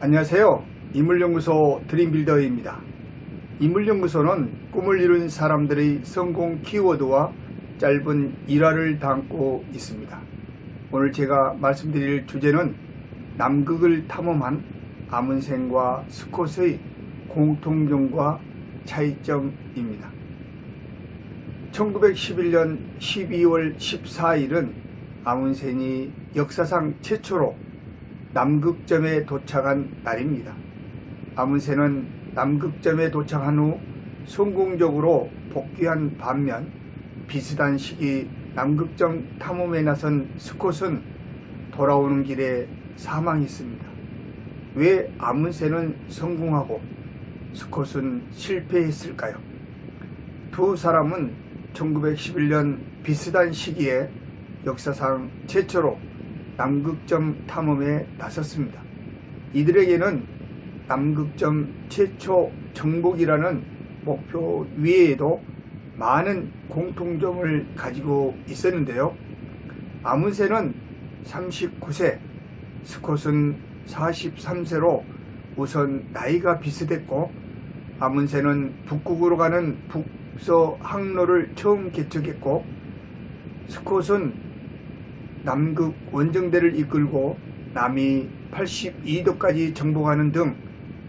안녕하세요. 이물연구소 드림빌더입니다. 이물연구소는 꿈을 이룬 사람들의 성공 키워드와 짧은 일화를 담고 있습니다. 오늘 제가 말씀드릴 주제는 남극을 탐험한 아문센과 스콧의 공통점과 차이점입니다. 1911년 12월 14일은 아문센이 역사상 최초로 남극점에 도착한 날입니다. 아문센은 남극점에 도착한 후 성공적으로 복귀한 반면 비슷한 시기 남극점 탐험에 나선 스콧은 돌아오는 길에 사망했습니다. 왜 아문센은 성공하고 스콧은 실패했을까요? 두 사람은 1911년 비슷한 시기에 역사상 최초로 남극점 탐험에 나섰습니다. 이들에게는 남극점 최초 정복이라는 목표 위에도 많은 공통점을 가지고 있었는데요. 아문센은 39세, 스콧은 43세로 우선 나이가 비슷했고 아문센은 북극으로 가는 북서 항로를 처음 개척했고 스콧은 남극 원정대를 이끌고 남이 82도까지 정복하는 등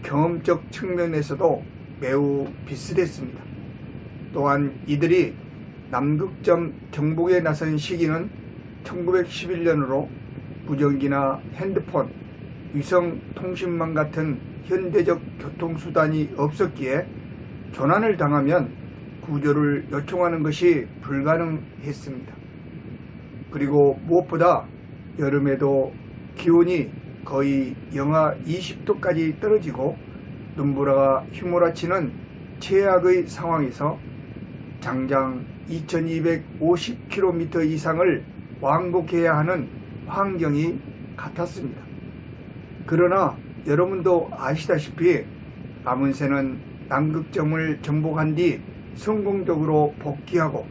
경험적 측면에서도 매우 비슷했습니다. 또한 이들이 남극점 정복에 나선 시기는 1911년으로 무전기나 핸드폰, 위성 통신망 같은 현대적 교통수단이 없었기에 조난을 당하면 구조를 요청하는 것이 불가능했습니다. 그리고 무엇보다 여름에도 기온이 거의 영하 20도까지 떨어지고 눈보라가 휘몰아치는 최악의 상황에서 장장 2250km 이상을 왕복해야 하는 환경이 같았습니다. 그러나 여러분도 아시다시피 아문센은 남극점을 정복한 뒤 성공적으로 복귀하고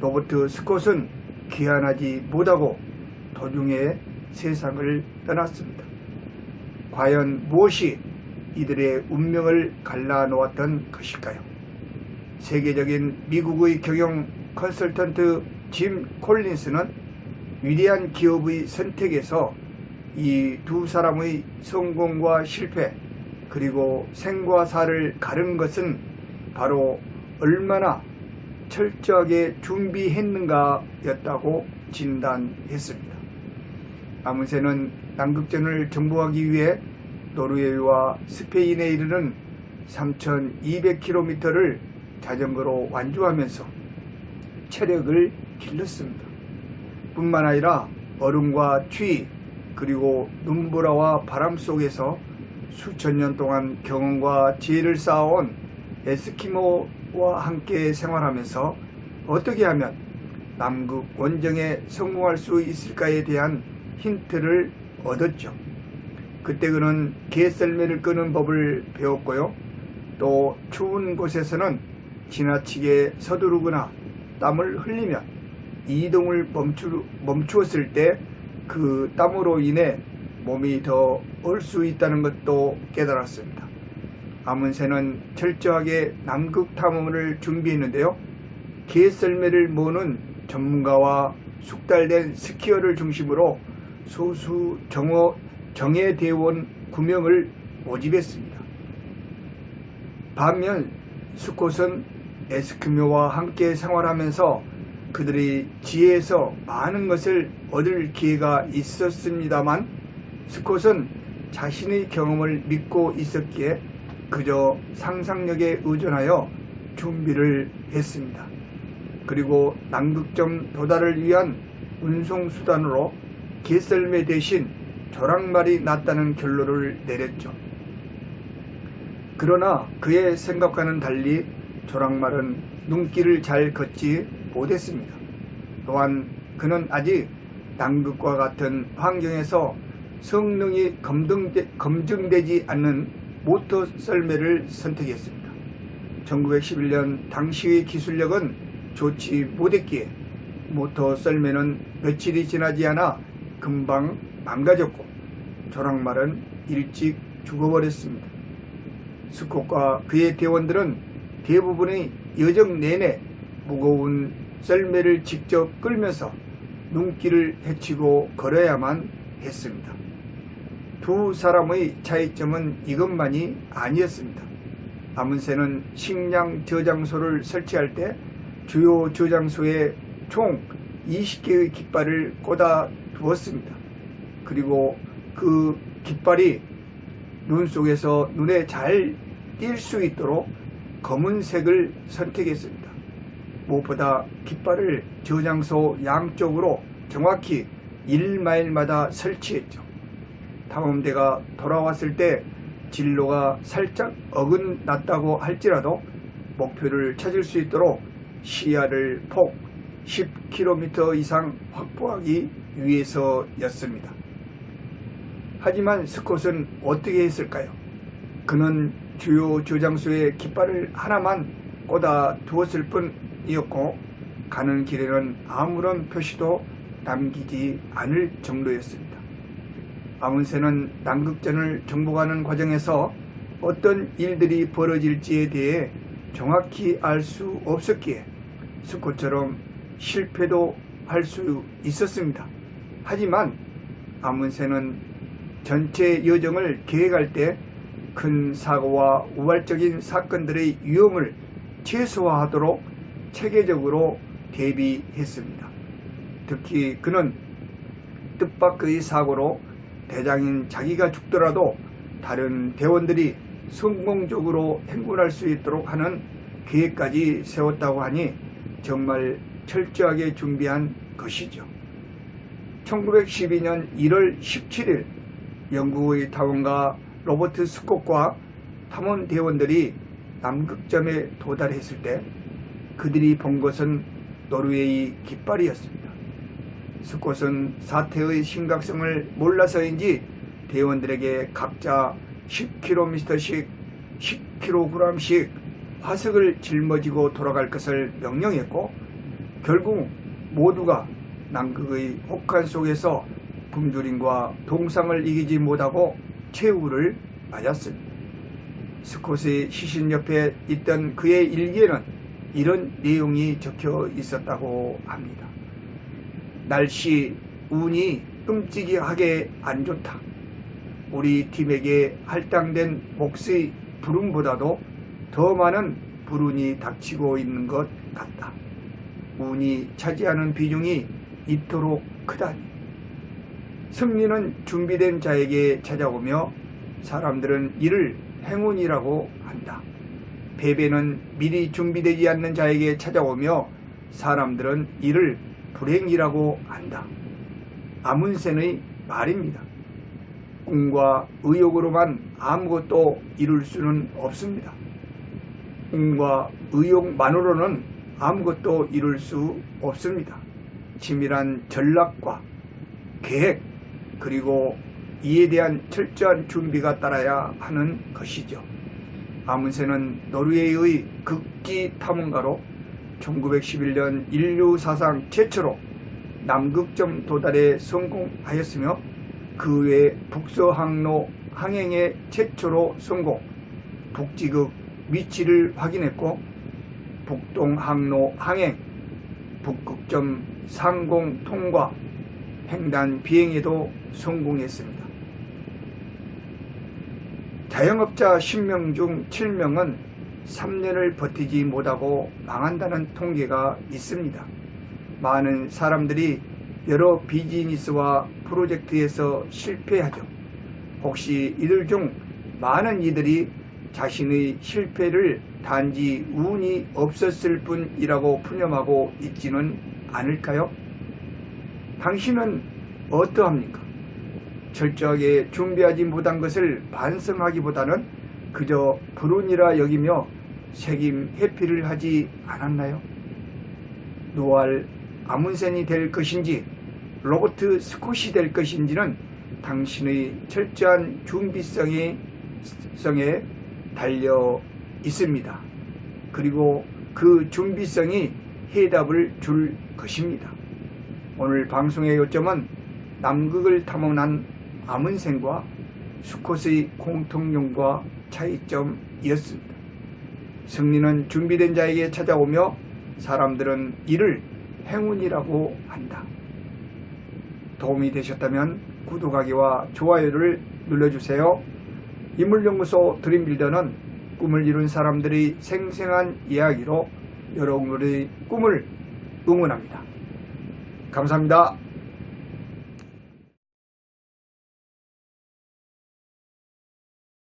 로버트 스콧은 귀환하지 못하고 도중에 세상을 떠났습니다. 과연 무엇이 이들의 운명을 갈라놓았던 것일까요? 세계적인 미국의 경영 컨설턴트 짐 콜린스는 위대한 기업의 선택에서 이 두 사람의 성공과 실패 그리고 생과 사를 가른 것은 바로 얼마나 철저하게 준비했는가 였다고 진단했습니다. 아문센은 남극전을 정복하기 위해 노르웨이와 스페인에 이르는 3,200km를 자전거로 완주하면서 체력을 길렀습니다. 뿐만 아니라 얼음과 추위 그리고 눈보라와 바람 속에서 수천 년 동안 경험과 지혜를 쌓아온 에스키모 와 함께 생활하면서 어떻게 하면 남극 원정에 성공할 수 있을까에 대한 힌트를 얻었죠. 그때 그는 개썰매를 끄는 법을 배웠고요. 또 추운 곳에서는 지나치게 서두르거나 땀을 흘리면 이동을 멈추, 멈추었을 때 그 땀으로 인해 몸이 더 얼 수 있다는 것도 깨달았습니다. 아문센은 철저하게 남극 탐험을 준비했는데요. 개썰매를 모는 전문가와 숙달된 스키어를 중심으로 소수 정어, 정예 대원 9명을 모집했습니다. 반면 스콧은 에스크묘와 함께 생활하면서 그들의 지혜에서 많은 것을 얻을 기회가 있었습니다만 스콧은 자신의 경험을 믿고 있었기에 그저 상상력에 의존하여 준비를 했습니다. 그리고 남극점 도달을 위한 운송수단으로 개썰매 대신 조랑말이 낫다는 결론을 내렸죠. 그러나 그의 생각과는 달리 조랑말은 눈길을 잘 걷지 못했습니다. 또한 그는 아직 남극과 같은 환경에서 성능이 검증되, 검증되지 않는 모터 썰매를 선택했습니다. 1911년 당시의 기술력은 좋지 못했기에 모터 썰매는 며칠이 지나지 않아 금방 망가졌고 조랑말은 일찍 죽어버렸습니다. 스콧과 그의 대원들은 대부분의 여정 내내 무거운 썰매를 직접 끌면서 눈길을 헤치고 걸어야만 했습니다. 두 사람의 차이점은 이것만이 아니었습니다. 아문새는 식량 저장소를 설치할 때 주요 저장소에 총 20개의 깃발을 꽂아 두었습니다. 그리고 그 깃발이 눈 속에서 눈에 잘 띌 수 있도록 검은색을 선택했습니다. 무엇보다 깃발을 저장소 양쪽으로 정확히 1마일마다 설치했죠. 탐험대가 돌아왔을 때 진로가 살짝 어긋났다고 할지라도 목표를 찾을 수 있도록 시야를 폭 10km 이상 확보하기 위해서였습니다. 하지만 스콧은 어떻게 했을까요? 그는 주요 저장소에 깃발을 하나만 꽂아 두었을 뿐이었고 가는 길에는 아무런 표시도 남기지 않을 정도였습니다. 아문새는 남극전을 정복하는 과정에서 어떤 일들이 벌어질지에 대해 정확히 알 수 없었기에 스콧처럼 실패도 할 수 있었습니다. 하지만 아문새는 전체 여정을 계획할 때 큰 사고와 우발적인 사건들의 위험을 최소화하도록 체계적으로 대비했습니다. 특히 그는 뜻밖의 사고로 대장인 자기가 죽더라도 다른 대원들이 성공적으로 행군할 수 있도록 하는 계획까지 세웠다고 하니 정말 철저하게 준비한 것이죠. 1912년 1월 17일 영국의 탐험가 로버트 스콧과 탐험 대원들이 남극점에 도달했을 때 그들이 본 것은 노르웨이 깃발이었습니다. 스콧은 사태의 심각성을 몰라서인지 대원들에게 각자 10km씩 10kg씩 화석을 짊어지고 돌아갈 것을 명령했고 결국 모두가 남극의 혹한 속에서 굶주림과 동상을 이기지 못하고 최후를 맞았습니다. 스콧의 시신 옆에 있던 그의 일기에는 이런 내용이 적혀 있었다고 합니다. 날씨, 운이 끔찍하게 안 좋다. 우리 팀에게 할당된 몫의 불운보다도 더 많은 불운이 닥치고 있는 것 같다. 운이 차지하는 비중이 이토록 크다니. 승리는 준비된 자에게 찾아오며 사람들은 이를 행운이라고 한다. 패배는 미리 준비되지 않는 자에게 찾아오며 사람들은 이를 불행이라고 한다. 아문센의 말입니다. 꿈과 의욕으로만 아무것도 이룰 수는 없습니다. 꿈과 의욕만으로는 아무것도 이룰 수 없습니다. 치밀한 전략과 계획 그리고 이에 대한 철저한 준비가 따라야 하는 것이죠. 아문센은 노르웨이의 극기 탐험가로 1911년 인류 사상 최초로 남극점 도달에 성공하였으며 그 외 북서항로 항행에 최초로 성공, 북지극 위치를 확인했고 북동항로 항행, 북극점 상공 통과, 횡단 비행에도 성공했습니다. 자영업자 10명 중 7명은 3년을 버티지 못하고 망한다는 통계가 있습니다. 많은 사람들이 여러 비즈니스와 프로젝트에서 실패하죠. 혹시 이들 중 많은 이들이 자신의 실패를 단지 운이 없었을 뿐이라고 푸념하고 있지는 않을까요? 당신은 어떠합니까? 철저하게 준비하지 못한 것을 반성하기보다는 그저 불운이라 여기며 책임 회피를 하지 않았나요? 노알 아문센이 될 것인지 로버트 스콧이 될 것인지는 당신의 철저한 준비성에 성에 달려 있습니다. 그리고 그 준비성이 해답을 줄 것입니다. 오늘 방송의 요점은 남극을 탐험한 아문생과 수컷의 공통점과 차이점이었습니다. 승리는 준비된 자에게 찾아오며 사람들은 이를 행운이라고 한다. 도움이 되셨다면 구독하기와 좋아요를 눌러주세요. 인물연구소 드림빌더는 꿈을 이룬 사람들의 생생한 이야기로 여러분의 꿈을 응원합니다. 감사합니다.